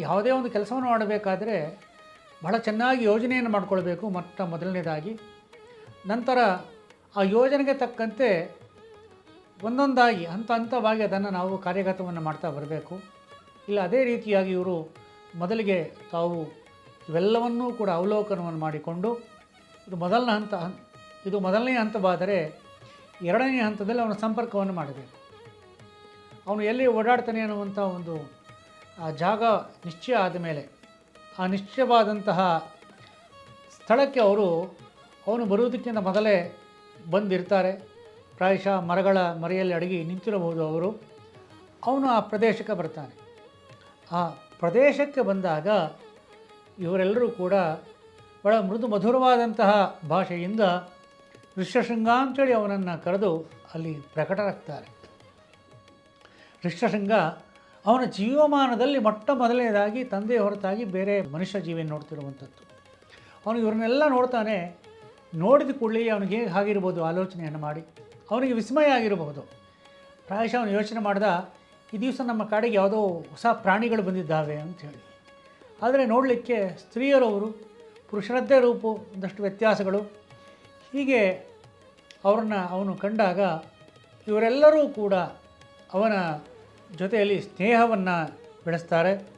ಯಾವುದೇ ಒಂದು ಕೆಲಸವನ್ನು ಮಾಡಬೇಕಾದರೆ ಬಹಳ ಚೆನ್ನಾಗಿ ಯೋಜನೆಯನ್ನು ಮಾಡಿಕೊಳ್ಬೇಕು, ಮೊಟ್ಟ ಮೊದಲನೇದಾಗಿ. ನಂತರ ಆ ಯೋಜನೆಗೆ ತಕ್ಕಂತೆ ಒಂದೊಂದಾಗಿ ಹಂತ ಹಂತವಾಗಿ ಅದನ್ನು ನಾವು ಕಾರ್ಯಗತವನ್ನು ಮಾಡ್ತಾ ಬರಬೇಕು. ಇಲ್ಲ, ಅದೇ ರೀತಿಯಾಗಿ ಇವರು ಮೊದಲಿಗೆ ತಾವು ಇವೆಲ್ಲವನ್ನೂ ಕೂಡ ಅವಲೋಕನವನ್ನು ಮಾಡಿಕೊಂಡು, ಇದು ಮೊದಲನೇ ಹಂತ, ಇದು ಮೊದಲನೇ ಹಂತವಾದರೆ ಎರಡನೇ ಹಂತದಲ್ಲಿ ಅವನ ಸಂಪರ್ಕವನ್ನು ಮಾಡಬೇಕು. ಅವನು ಎಲ್ಲಿ ಓಡಾಡ್ತಾನೆ ಅನ್ನುವಂಥ ಒಂದು ಆ ಜಾಗ ನಿಶ್ಚಯ ಆದ ಮೇಲೆ ಆ ನಿಶ್ಚಯವಾದಂತಹ ಸ್ಥಳಕ್ಕೆ ಅವರು, ಅವನು ಬರುವುದಕ್ಕಿಂತ ಮೊದಲೇ ಬಂದಿರ್ತಾರೆ. ಪ್ರಾಯಶಃ ಮರಗಳ ಮರೆಯಲ್ಲಿ ಅಡಗಿ ನಿಂತಿರಬಹುದು ಅವರು. ಅವನು ಆ ಪ್ರದೇಶಕ್ಕೆ ಬರ್ತಾನೆ. ಆ ಪ್ರದೇಶಕ್ಕೆ ಬಂದಾಗ ಇವರೆಲ್ಲರೂ ಕೂಡ ಬಹಳ ಮೃದು ಮಧುರವಾದಂತಹ ಭಾಷೆಯಿಂದ ಋಷ್ಯಶೃಂಗ ಅಂತೇಳಿ ಅವನನ್ನು ಕರೆದು ಅಲ್ಲಿ ಪ್ರಕಟರಾಗ್ತಾರೆ. ಋಷ್ಯಶೃಂಗ ಅವನ ಜೀವಮಾನದಲ್ಲಿ ಮೊಟ್ಟ ಮೊದಲನೇದಾಗಿ ತಂದೆ ಹೊರತಾಗಿ ಬೇರೆ ಮನುಷ್ಯ ಜೀವನ ನೋಡ್ತಿರುವಂಥದ್ದು. ಅವನು ಇವ್ರನ್ನೆಲ್ಲ ನೋಡ್ತಾನೆ, ನೋಡಿದ ಕೂಡಲೇ ಅವನಿಗೆ ಹೇಗೆ ಆಗಿರ್ಬೋದು ಆಲೋಚನೆಯನ್ನು ಮಾಡಿ. ಅವನಿಗೆ ವಿಸ್ಮಯ ಆಗಿರಬಹುದು ಪ್ರಾಯಶಃ ಅವನು ಯೋಚನೆ ಮಾಡ್ದ, ಈ ದಿವಸ ನಮ್ಮ ಕಾಡಿಗೆ ಯಾವುದೋ ಹೊಸ ಪ್ರಾಣಿಗಳು ಬಂದಿದ್ದಾವೆ ಅಂಥೇಳಿ ಆದರೆ ನೋಡಲಿಕ್ಕೆ ಸ್ತ್ರೀಯರವರು, ಪುರುಷರದ್ದೇ ರೂಪು, ಒಂದಷ್ಟು ವ್ಯತ್ಯಾಸಗಳು. ಹೀಗೆ ಅವರನ್ನು ಅವನು ಕಂಡಾಗ ಇವರೆಲ್ಲರೂ ಕೂಡ ಅವನ ಜೊತೆಯಲ್ಲಿ ಸ್ನೇಹವನ್ನು ಬೆಳೆಸ್ತಾರೆ.